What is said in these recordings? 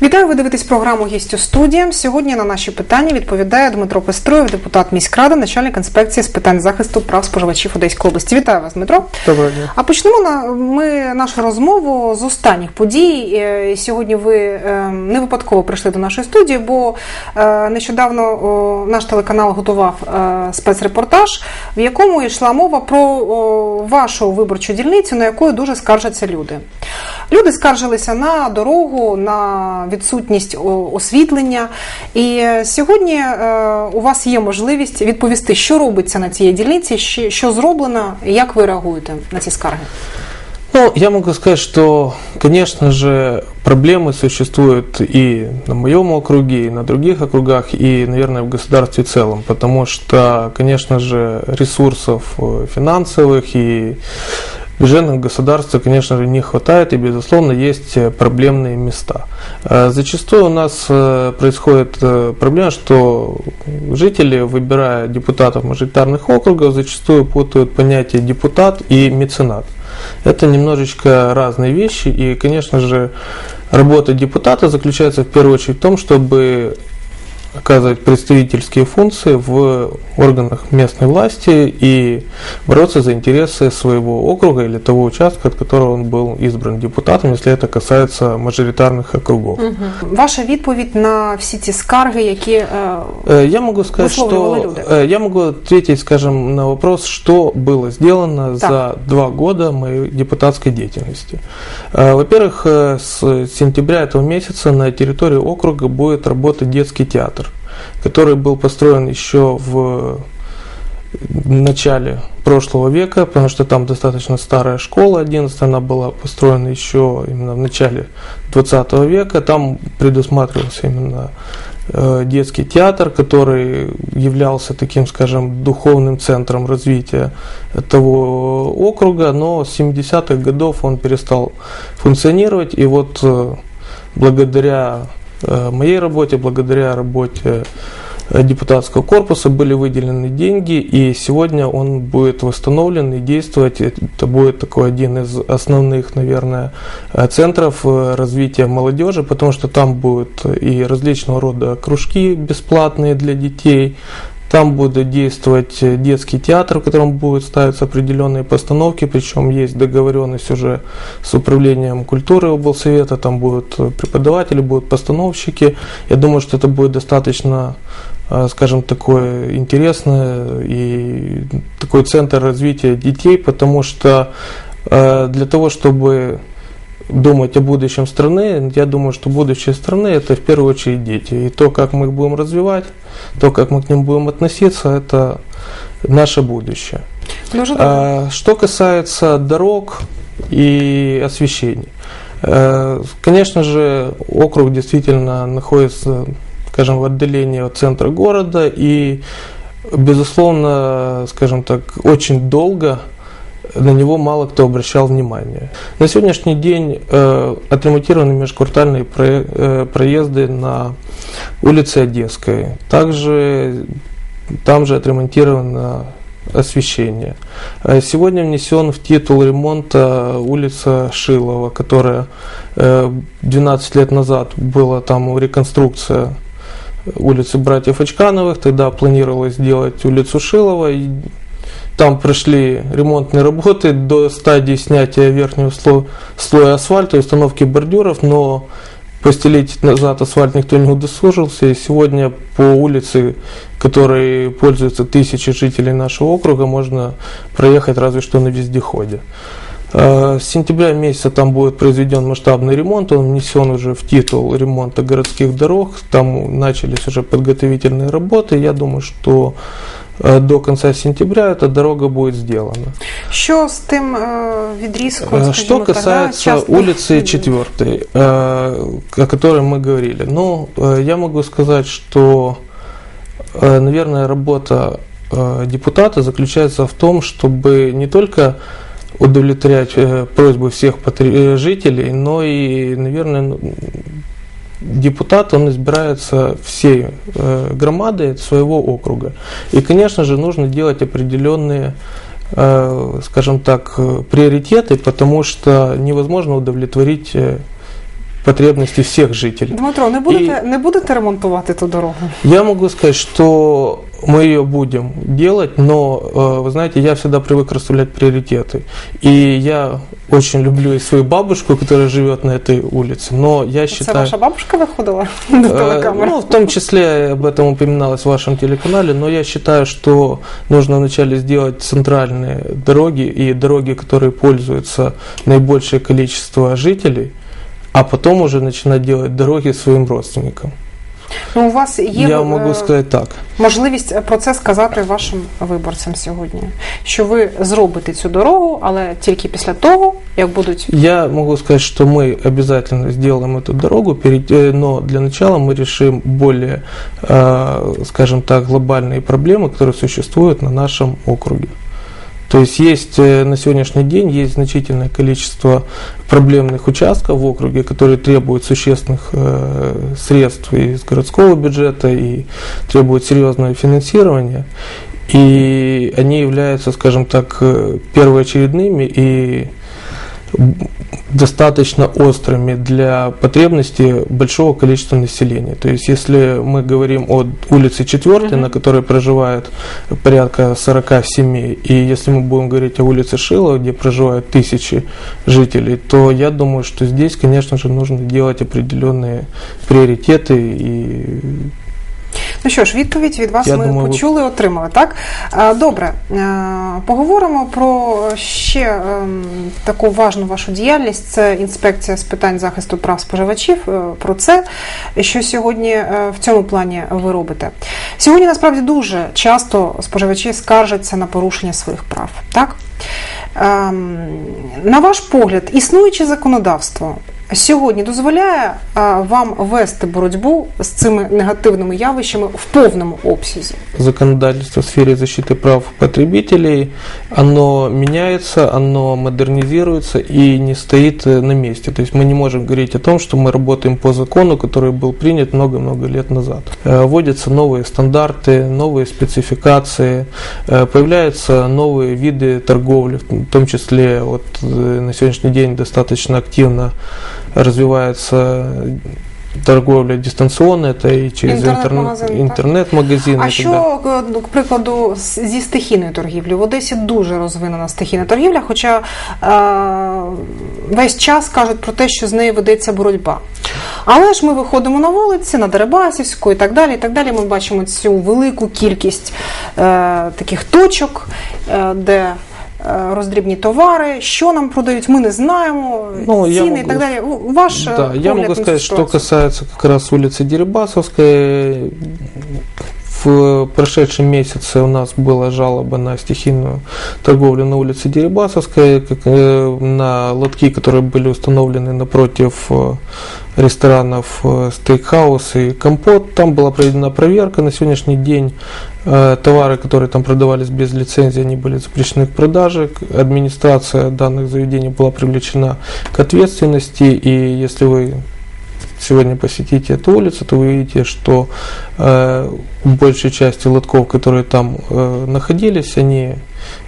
We Вітаю, ви дивитесь програму «Гість у студії». Сьогодні на наші питання відповідає Дмитро Пеструєв, депутат міськради, начальник інспекції з питань захисту прав споживачів Одеської області. Вітаю вас, Дмитро. Доброго дня. А почнемо на ми нашу розмову з останніх подій. Е, Сьогодні ви е, не випадково прийшли до нашої студії, бо е, нещодавно наш телеканал готував спецрепортаж, в якому йшла мова про вашу виборчу дільницю, на яку дуже скаржаться люди. Люди скаржилися на дорогу, на відсутність о, освітлення. І е, сьогодні е, у вас є можливість відповісти, що робиться на цій дільниці, що- що зроблено, і як ви реагуєте на ці скарги. Ну, я могу сказать, что, конечно же, проблемы существуют и на моем округе, и на других округах, и, наверное, в государстве в целом, потому что, конечно же, ресурсов э, финансовых и бюджетных государства, конечно же, не хватает, и, безусловно, есть э, проблемные места. Э, Зачастую у нас э, происходит э, проблема, что жители, выбирая депутатов мажоритарных округов, зачастую путают понятие депутат и меценат. Это немножечко разные вещи, и, конечно же, работа депутата заключается в первую очередь в том, чтобы оказывать представительские функции в органах местной власти и бороться за интересы своего округа или того участка, от которого он был избран депутатом, если это касается мажоритарных округов. Ваша відповідь на всі ці скарги, які е, Э, Я могу сказать, Высловливали что люди. э, я могу ответить, скажем, на вопрос, что было сделано Так. за два года моей депутатской деятельности. Э, Во-первых, э, с сентября этого месяца на территории округа будет работать детский театр, который был построен еще в начале прошлого века, потому что там достаточно старая школа 11, она была построена еще именно в начале 20 века. Там предусматривался именно э, детский театр, который являлся таким, скажем, духовным центром развития того округа, но с 70-х годов он перестал функционировать, и вот э, благодаря моей работе, благодаря работе э, депутатского корпуса были выделены деньги, и сегодня он будет восстановлен и действовать. Это будет такой один из основных, наверное, э, центров э, развития молодежи, потому что там будут и различного рода кружки бесплатные для детей, там будет действовать э, детский театр, в котором будут ставиться определенные постановки, причем есть договоренность уже с управлением культуры облсовета, там будут э, преподаватели, будут постановщики. Я думаю, что это будет достаточно, э, скажем, такое интересное и такой центр развития детей, потому что для того, чтобы думать о будущем страны, я думаю, что будущее страны это в первую очередь дети. И то, как мы их будем развивать, то, как мы к ним будем относиться, это наше будущее. добре. А, Что касается дорог и освещения. Э, Конечно же, округ действительно находится, скажем, в отдалении от центра города и, безусловно, скажем так, очень долго на него мало кто обращал внимание. На сегодняшний день э, отремонтированы межквартальные про- э, проезды на улице Одесской. Также там же отремонтировано освещение. Э, Сегодня внесен в титул ремонта улица Шилова, которая э, 12 лет назад была там реконструкция улицы братьев Очкановых, тогда планировалось сделать улицу Шилова, и там прошли ремонтные работы до стадии снятия верхнего сло- слоя асфальта и установки бордюров, но постелить назад асфальт никто не удосужился, и сегодня по улице, которой пользуются тысячи жителей нашего округа, можно проехать разве что на вездеходе. Э, С сентября месяца там будет произведен масштабный ремонт, он внесен уже в титул ремонта городских дорог, там начались уже подготовительные работы, я думаю, что до конца сентября эта дорога будет сделана. Що з тим е, відрізком? Э, скажімо Что так, да, касается часто- улицы 4, о которой мы говорили, ну, э, я могу сказать, что, э, наверное, работа э, депутата заключается в том, чтобы не только удовлетворять э, просьбы всех потре- э, жителей, но и, наверное, ну, депутат, он избирается всей э, громадой своего округа. И, конечно же, нужно делать определенные э, скажем так, э, приоритеты, потому что невозможно удовлетворить э, потребности всех жителей. Дмитро, не будете, не будете ремонтувати ту дорогу? Я могу сказать, что мы ее будем делать, но, э, вы знаете, я всегда привык расставлять приоритеты. И я очень люблю и свою бабушку, которая живет на этой улице, но я считаю... ваша бабушка виходила до Э? Ну, в том числе об этом упоминалось в вашем телеканале, но я считаю, что нужно вначале сделать центральные дороги и дороги, которые пользуются наибольшее количество жителей, а потом уже начинать делать дороги своим родственникам. Ну, у вас є я е, могу сказать так. можливість про це сказати вашим виборцям сьогодні, що ви зробите цю дорогу, але тільки після того, як будуть Я могу сказать, что мы обязательно сделаем эту дорогу, перед- э, но для начала мы решим более, э, скажем так, глобальные проблемы, которые существуют на нашем округе. То есть есть э, на сегодняшний день есть значительное количество проблемных участков в округе, которые требуют существенных э, средств из городского бюджета и требуют серьезного финансирования. И они являются, скажем так, э, первоочередными и достаточно острыми для потребностей большого количества населения. То есть, если мы говорим о улице 4, Мгм. на которой проживает порядка 40 семей, и если мы будем говорить о улице Шилова, где проживают тысячи жителей, то я думаю, что здесь, конечно же, нужно делать определенные приоритеты и Ну що ж, відповідь від вас Я ми думаю, ви- отримали. Так Е, добре, Е, поговоримо про ще ем, таку важну вашу діяльність. Це інспекція з питань захисту прав споживачів. Е, Про це, що сьогодні е, в цьому плані ви робите. Сьогодні насправді дуже часто споживачі скаржаться на порушення своїх прав. Так Ем, на ваш погляд, існуюче законодавство сьогодні дозволяє е, вам вести боротьбу з цими негативними явищами в повному обсязі? законодательство в сфере защиты прав потребителей, оно меняется, оно модернизируется и не стоит э, на месте. То есть мы не можем говорить о том, что мы работаем по закону, который был принят много-много лет назад. Э, Вводятся новые стандарты, новые спецификации, э, появляются новые виды торговли, в том числе вот э, на сегодняшний день достаточно активно развивается торговля дистанционная, это и через Интернет-магазин, так? интернет-магазины. А що, е, ну, к прикладу, зі стихійною торгівлею? В Одесі дуже розвинена стихійна торгівля, хоча е, весь час кажуть про те, що з нею ведеться боротьба. Але ж ми виходимо на вулиці, на Дерибасівську і так далі. І так далі. Ми бачимо цю велику кількість е, таких точок, е, де роздрібні товари, що нам продають, ми не знаємо, Ну, я ціни і можу- так далі. В- Ваш е, Да, я погляд могу на цю сказать, что ситуацію? касается как раз улицы Дерибасовской. В прошедшем месяце у нас была жалоба на стихийную торговлю на улице Дерибасовской, как, э, на лотки, которые были установлены напротив э, ресторанов э, Стейкхаус и Компот. Там была проведена проверка. На сегодняшний день э, товары, которые там продавались без лицензии, они были запрещены к продаже. Администрация данных заведений была привлечена к ответственности. И если вы сегодня посетите эту улицу, то вы увидите, что э, большей части лотков, которые там э, находились, они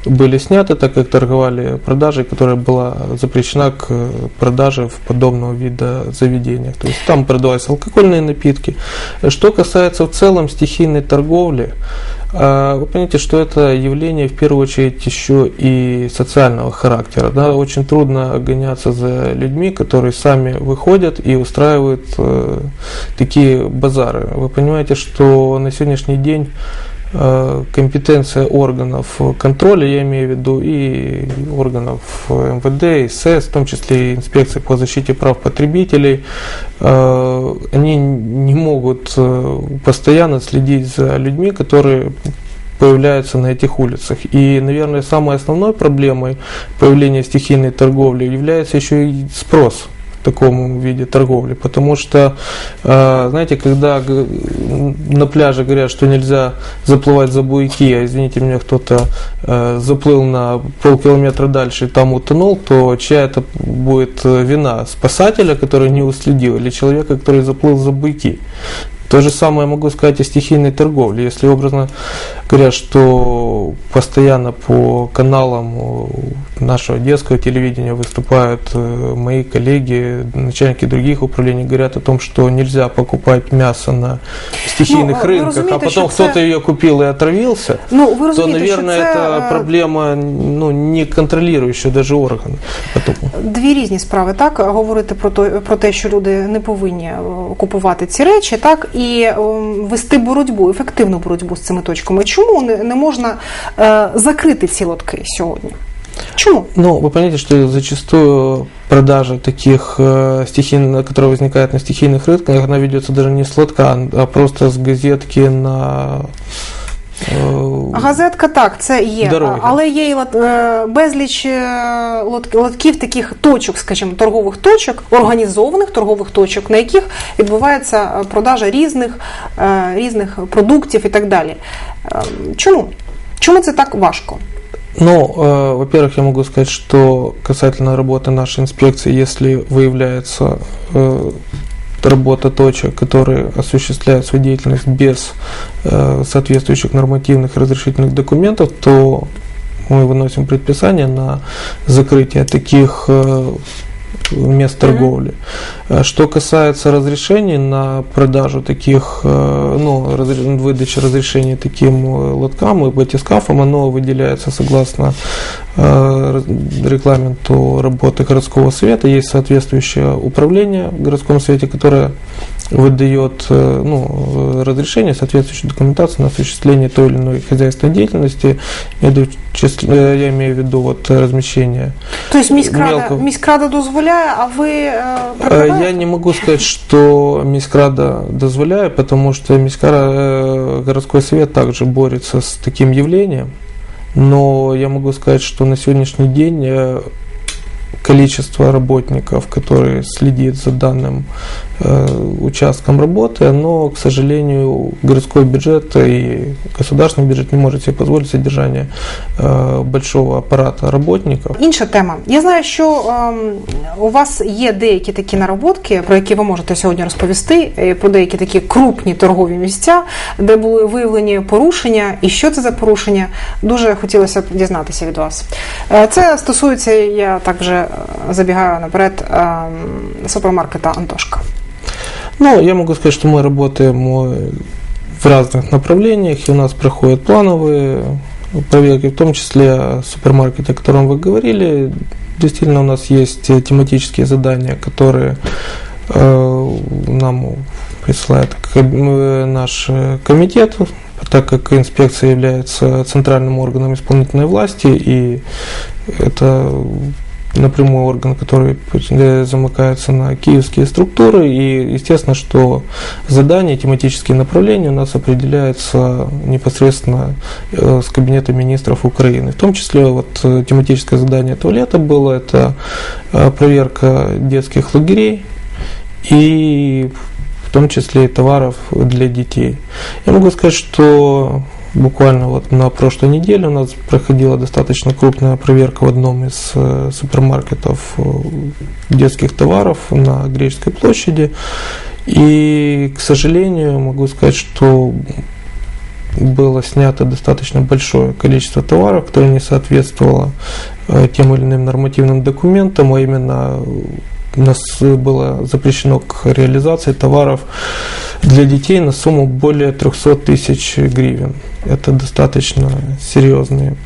были сняты, так как торговали продажей, которая была запрещена к э, продаже в подобного вида заведениях. То есть там продавались алкогольные напитки. Что касается в целом стихийной торговли, э, вы понимаете, что это явление в первую очередь еще и социального характера. Да? Очень трудно гоняться за людьми, которые сами выходят и устраивают э, такие базары. Вы понимаете, что на сегодняшний день компетенция органов контроля, я имею в виду и органов МВД, и СЭС, в том числе и инспекции по защите прав потребителей, э, они не могут э, постоянно следить за людьми, которые появляются на этих улицах. И, наверное, самой основной проблемой появления стихийной торговли является еще и спрос в таком виде торговли. Потому что, э, знаете, когда на пляже говорят, что нельзя заплывать за буйки, а извините меня, кто-то э, заплыл на полкилометра дальше и там утонул, то чья это будет э, вина? Спасателя, который не уследил, или человека, который заплыл за буйки? То же самое могу сказать о стихийной торговле. Если образно говорят, что постоянно по каналам э, нашего детского телевидения выступают э, мои коллеги, начальники других управлений, говорят о том, что нельзя покупать мясо на стихийных Ну, ви рынках, а розумієте, потом що це- кто-то ее купил и отравился, Ну, ви то, розумієте, наверное, що це это е, проблема ну, не контролирующая даже орган. Поэтому- Дві різні справи, так говорити про те, про те, що люди не повинні е, купувати ці речі, так і ем, вести боротьбу, ефективну боротьбу з цими точками. Чому не, не можна е, закрити ці лотки сьогодні? Чому? Ну, вы понимаете, что зачастую продажа таких э, стихийных, которые возникают на стихийных рынках, она ведется даже не с лотка, а просто с газетки на э, Газетка так, це є, Дороги. але є і лот- е, безліч е, лот- лотків таких точок, скажімо, торгових точок, організованих торгових точок, на яких відбувається е, продажа різних, е, різних продуктів і так далі. Е, Чому? Чому це так важко? Ну, э, во-первых, я могу сказать, что касательно работы нашей инспекции, если выявляется э, работа точек, которые осуществляют свою деятельность без э, соответствующих нормативных разрешительных документов, то мы выносим предписание на закрытие таких э, мест торговли. Э, Что касается разрешений на продажу таких, э, ну, выдачи разрешений таким э, лоткам и батискафам, оно выделяется согласно регламенту работы городского совета. Есть соответствующее управление в городском совете, которое выдает э, ну, э, разрешение, соответствующую документацию на осуществление той или иной хозяйственной деятельности. Я, имею в числе- э, я имею в виду вот э, размещение Тобто міськрада, Мелко. міськрада дозволяє, а ви е, Э, прикриваєте? Я не могу сказать, что Мискрада дозволяет, потому что Мискара, э, городской совет также борется с таким явлением. Но я могу сказать, что на сегодняшний день э, количество работников, которые следит за данным э, участком работы, оно, к сожалению, городской бюджет и государственный бюджет не может себе позволить содержание э, большого аппарата работников. Інша тема. Я знаю, що ем, у вас є деякі такі нароботки, про які ви можете сьогодні розповісти, е, про деякі такі крупні торгові місця, де були виявлені порушення. І що це за порушення? Дуже хотілося б дізнатися від вас. Е, Це стосується, я так вже е, забігаю наперед, супермаркета Антошка. Ну, я могу сказать, что мы работаем э, в разных направлениях, и у нас проходят плановые проверки, в том числе супермаркеты, о котором вы говорили. Действительно, у нас есть э, тематические задания, которые э, нам присылает наш комитет, так как инспекция является центральным органом исполнительной власти, и это напрямую орган, который замыкается на киевские структуры. И естественно, что задания, тематические направления у нас определяются непосредственно э, с Кабинета министров Украины. В том числе вот э, тематическое задание этого лета было это э, проверка детских лагерей и в том числе и товаров для детей. Я могу сказать, что буквально вот на прошлой неделе у нас проходила достаточно крупная проверка в одном из э, супермаркетов э, детских товаров на Греческой площади. И, к сожалению, могу сказать, что было снято достаточно большое количество товаров, которые не соответствовало э, тем или иным нормативным документам, а именно у нас было запрещено к реализации товаров для детей на сумму более 300 тысяч гривен. Это достаточно серьезные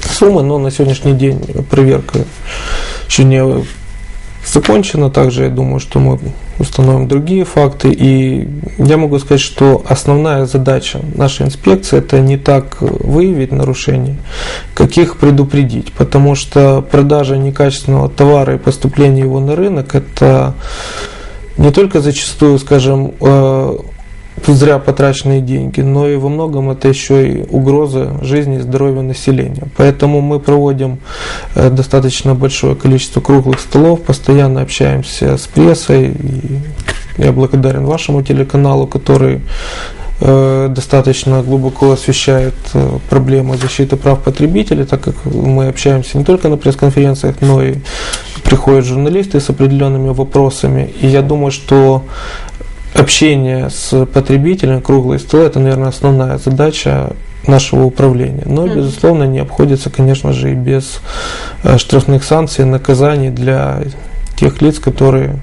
суммы, но на сегодняшний день проверка еще не закончена. Также я думаю, что мы установим другие факты. И я могу сказать, что основная задача нашей инспекции это не так выявить нарушения, как их предупредить. Потому что продажа некачественного товара и поступление его на рынок это не только зачастую, скажем, э, зря потраченные деньги, но и во многом это еще и угроза жизни и здоровья населения. Поэтому мы проводим э, достаточно большое количество круглых столов, постоянно общаемся с прессой. И я благодарен вашему телеканалу, который э, достаточно глубоко освещает э, проблемы защиты прав потребителей, так как мы общаемся не только на пресс-конференциях, но и приходят журналисты с определенными вопросами. И я думаю, что общение с потребителем, круглые столы, это, наверное, основная задача нашего управления. Но, безусловно, не обходится, конечно же, и без э, штрафных санкций, наказаний для тех лиц, которые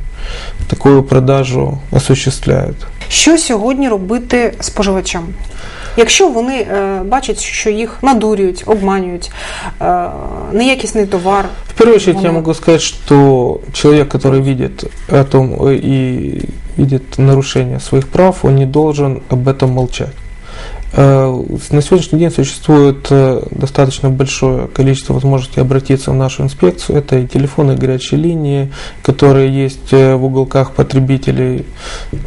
такую продажу осуществляют. Що сьогодні робити споживачам? Якщо вони е, бачать, що їх надурюють, обманюють, е, неякісний товар, В первую очередь я Ага. могу сказать, что человек, который видит о том э, и видит нарушение своих прав, он не должен об этом молчать. Э, На сегодняшний день существует э, достаточно большое количество возможностей обратиться в нашу инспекцию. Это и телефоны, горячие линии, которые есть э, в уголках потребителей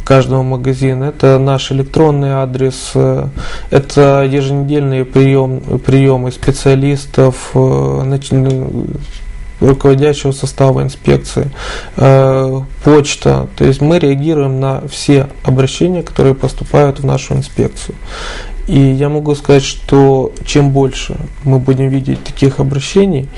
каждого магазина. Это наш электронный адрес. Это еженедельные прием, приемы специалистов, руководящего состава инспекции, почта. То есть мы реагируем на все обращения, которые поступают в нашу инспекцию. И я могу сказать, что чем больше мы будем видеть таких обращений,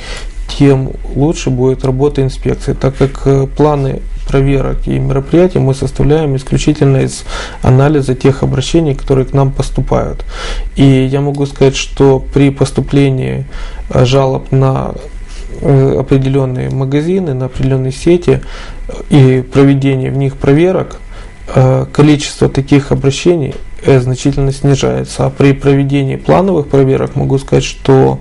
тем лучше будет работа инспекции, так как э, планы проверок и мероприятий мы составляем исключительно из анализа тех обращений, которые к нам поступают. И я могу сказать, что при поступлении э, жалоб на э, определенные магазины, на определенные сети и проведение в них проверок, количество таких обращений значительно снижается. А при проведении плановых проверок могу сказать, что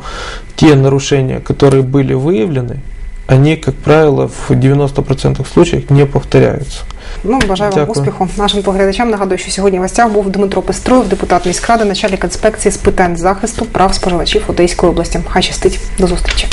те нарушения, которые были выявлены, они, как правило, в 90% случаев не повторяются. Ну, бажаю вам Дякую. успіху. Нашим поглядачам нагадую, що сьогодні в гостях був Дмитро Пестроєв, депутат міськради, начальник інспекції з питань захисту прав споживачів Одеської області. Хай щастить. До зустрічі.